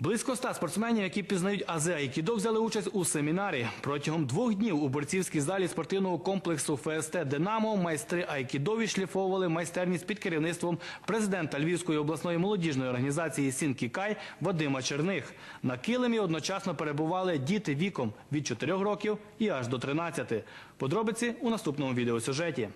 Близько ста спортсменів, які пізнають ази айкідо, взяли участь у семінарі. Протягом двох днів у борцівській залі спортивного комплексу ФСТ «Динамо» майстри айкідо відшліфовували майстерність під керівництвом президента Львівської обласної молодіжної організації «Сінкі Кай» Вадима Черних. На килимі одночасно перебували діти віком від 4 років і аж до 13. Подробиці у наступному відеосюжеті.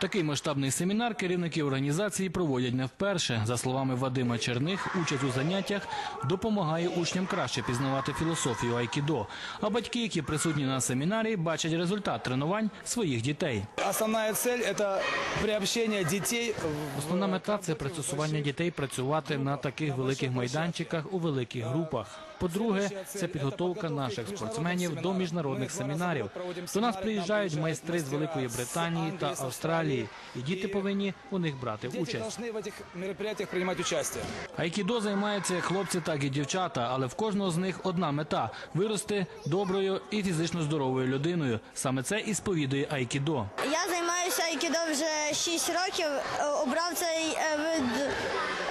Такий масштабний семінар керівники організації проводять не вперше. За словами Вадима Черних, участь у заняттях допомагає учням краще пізнавати філософію айкідо. А батьки, які присутні на семінарі, бачать результат тренувань своїх дітей. Основная цель – это приобщение детей в Основна мета це пристосування дітей працювати на таких великих майданчиках у великих групах. По-друге, це підготовка наших спортсменів до міжнародних семінарів. До нас приїжджають майстри з Великої Британії та Австралії, і діти повинні у них брати участь. Айкідо займаються як хлопці, так і дівчата, але в кожного з них одна мета вирости доброю і фізично здоровою людиною. Саме це і сповідує Айкідо. Я займаюся айкідо вже 6 років. Е, Обрав цей е, вид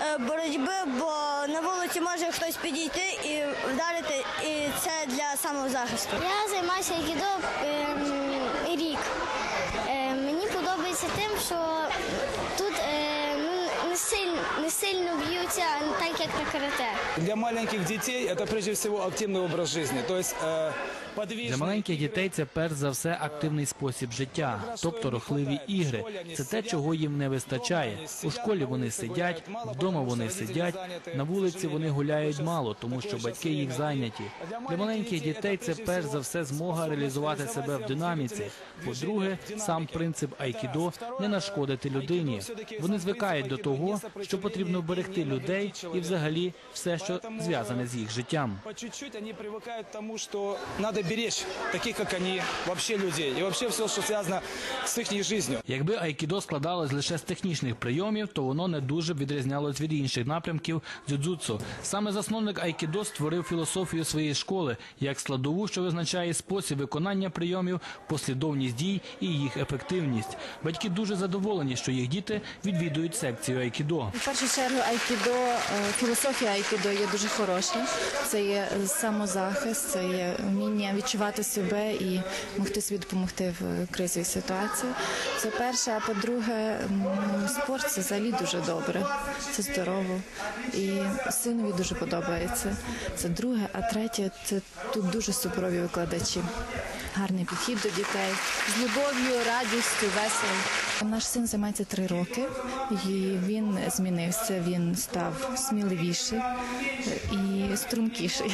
е, боротьби, бо на вулиці може хтось підійти і вдарити, і це для самозахисту. Я займаюся айкідо ем, рік. Е, мені подобається тим, що тут е, ну, не, сильно, не сильно б'ються, так як на карате. Для маленьких детей это прежде всего активный образ жизни. То есть э, подвижный. для маленьких дітей це перш за все активний спосіб життя, тобто рухливі ігри. Це те, чого їм не вистачає. У школі вони сидять, вдома вони сидять, на вулиці вони гуляють мало, тому що батьки їх зайняті. Для маленьких дітей це перш за все змога реалізувати себе в динаміці. По-друге, сам принцип айкідо не нашкодити людині. Вони звикають до того, що потрібно берегти людей і взагалі все, що зв'язане з їх життям. По чуть-чуть они привыкают к тому, что надо беречь таких, как они, вообще людей. И вообще все, что связано с их жизнью. Якби айкідо складалось лише з технічних прийомів, то воно не дуже б відрізнялось від інших напрямків дзюдзюцу. Саме засновник айкідо створив філософію своєї школи як складову, що визначає спосіб виконання прийомів, послідовність дій і їх ефективність. Батьки дуже задоволені, що їх діти відвідують секцію айкідо. В першу чергу айкідо, е, філософія айкідо є дуже хороша. Це є самозахист, це є вміння відчувати себе і могти собі допомогти в кризовій ситуації. Це перше. А по-друге, спорт це взагалі дуже добре. Це здорово. І синові дуже подобається. Це друге. А третє, це тут дуже суперові викладачі. Гарний підхід до дітей з любов'ю, радістю, весело. Наш син займається три роки, і він змінився. Він став сміливіший і стрункіший.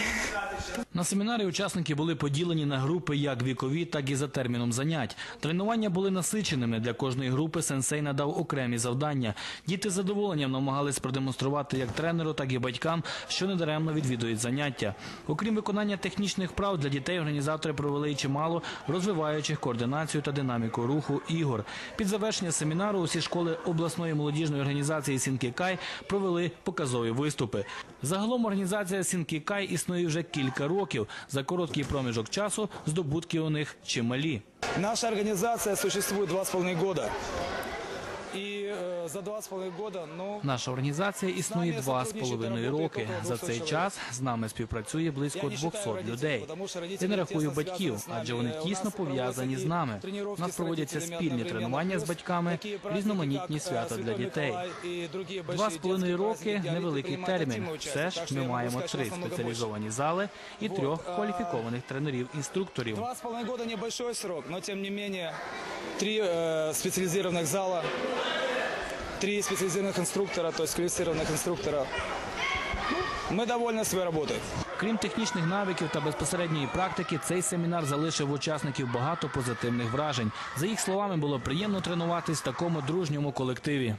На семінарі учасники були поділені на групи як вікові, так і за терміном занять. Тренування були насиченими. Для кожної групи сенсей надав окремі завдання. Діти з задоволенням намагались продемонструвати як тренеру, так і батькам, що недаремно відвідують заняття. Окрім виконання технічних прав, для дітей організатори провели чимало розвиваючих координацію та динаміку руху ігор. Під завершення семінару усі школи обласної молодіжної організації Сінкікай провели показові виступи. Загалом організація Сінкікай існує вже кілька років. За короткий проміжок часу здобутки у них чималі. Наша организация существует два с половиной года. Наша організація існує два з половиною роки. За цей час з нами співпрацює близько 200 людей. Я не рахую батьків, адже вони тісно пов'язані з нами. У нас проводяться спільні тренування з батьками, різноманітні свята для дітей. Два з половиною роки невеликий термін. Все ж ми маємо три спеціалізовані зали і трьох кваліфікованих тренерів-інструкторів. Два с половиной года небольшой срок, но тем не менее три специализированных зала, три специализированных инструктора, то есть квалифицированных инструктора. Ну, Мы довольны своей работой. Крім технічних навиків та безпосередньої практики, цей семінар залишив у учасників багато позитивних вражень. За їх словами, було приємно тренуватись в такому дружньому колективі.